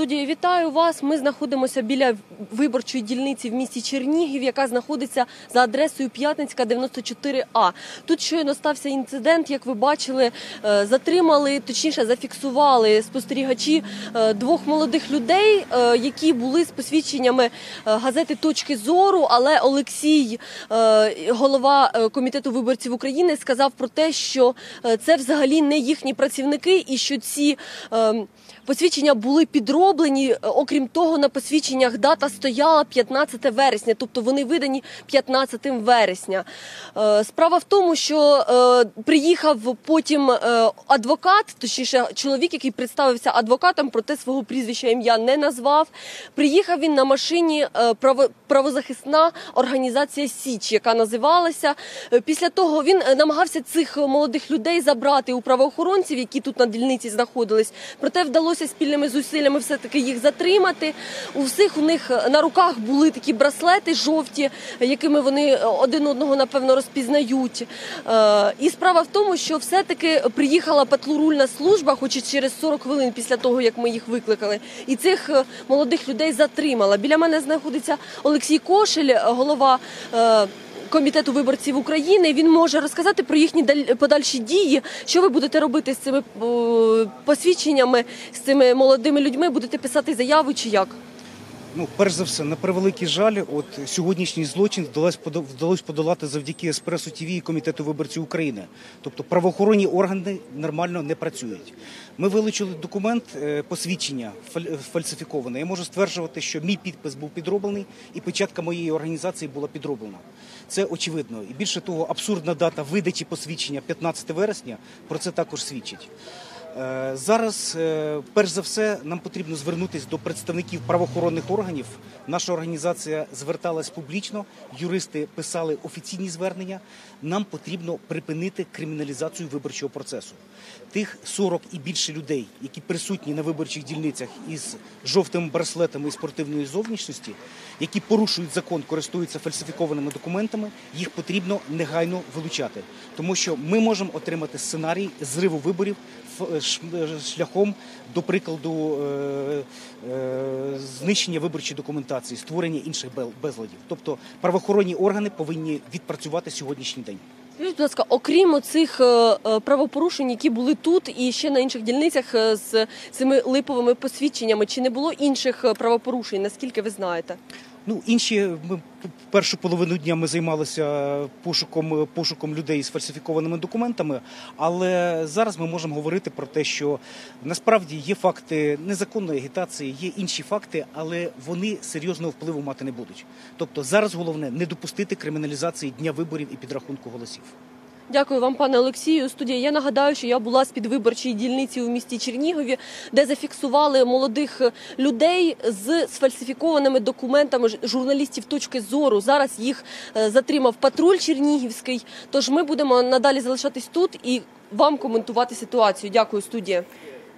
Студія, вітаю вас. Ми знаходимося біля виборчої дільниці в місті Чернігів, яка знаходиться за адресою П'ятницька 94А. Тут щойно стався інцидент. Як ви бачили, е, затримали, точніше зафіксували спостерігачі е, двох молодих людей, е, які були з посвідченнями газети Точки зору. Але Олексій, голова комітету виборців України, сказав про те, що це взагалі не їхні працівники, і що ці е, посвідчення були підроблені. Е, Окрім того, на посвідченнях дата стояла 15 вересня, тобто вони видані 15 вересня. Е, Справа в тому, що е, приїхав потім адвокат, точніше, чоловік, який представився адвокатом, проте свого прізвища ім'я не назвав. Приїхав він на машині правозахисна організація Січ, яка називалася. Після того він намагався цих молодих людей забрати у правоохоронців, які тут на дільниці знаходились. Проте вдалося спільними зусиллями все таки їх затримати. У всіх у них е, на руках були такі браслети жовті, якими вони е, один одного напевно розпізнають. Е, І справа в тому, що все-таки приїхала патрульна служба, хоч і через 40 хвилин після того, як ми їх викликали, і цих молодих людей затримала. Біля мене знаходиться Олексій Кошель, голова. Комітету виборців України він може розказати про їхні даль- подальші дії. Що ви будете робити з цими посвідченнями, з цими молодими людьми? Будете писати заяви чи як? Ну, перш за все, на превеликий жаль, от сьогоднішній злочин вдалося подолати завдяки Еспресо ТВ і Комітету виборців України. Тобто правоохоронні органи нормально не працюють. Ми вилучили документ е, посвідчення фальсифіковане. Я можу стверджувати, що мій підпис був підроблений і печатка моєї організації була підроблена. Це очевидно. І більше того, абсурдна дата видачі посвідчення 15 вересня про це також свідчить. Е, Зараз, е, перш за все, нам потрібно звернутися до представників правоохоронних органів. Наша організація зверталась публічно, юристи писали офіційні звернення. Нам потрібно припинити криміналізацію виборчого процесу. Тих 40 і більше людей, які присутні на виборчих дільницях із жовтими браслетами і спортивної зовнішності, які порушують закон, користуються фальсифікованими документами, їх потрібно негайно вилучати, тому що ми можемо отримати сценарій зриву виборів ш- шляхом, до прикладу, е, е, знищення виборчої документації, створення інших безладів. Тобто правоохоронні органи повинні відпрацювати сьогоднішній день. Скажіть, будь ласка, окрім цих е, е, правопорушень, які були тут і ще на інших дільницях е, з цими липовими посвідченнями, чи не було інших е, правопорушень? Наскільки ви знаєте? Ну, інші ми першу половину дня ми займалися пошуком пошуком людей з фальсифікованими документами, але зараз ми можемо говорити про те, що насправді є факти незаконної агітації, є інші факти, але вони серйозного впливу мати не будуть. Тобто зараз головне не допустити криміналізації дня виборів і підрахунку голосів. Дякую вам, пане Олексію. Студія. Я нагадаю, що я була з підвиборчої дільниці у місті Чернігові, де зафіксували молодих людей з сфальсифікованими документами журналістів точки зору. Зараз їх е, затримав патруль Чернігівський. Тож ми будемо надалі залишатись тут і вам коментувати ситуацію. Дякую, студія.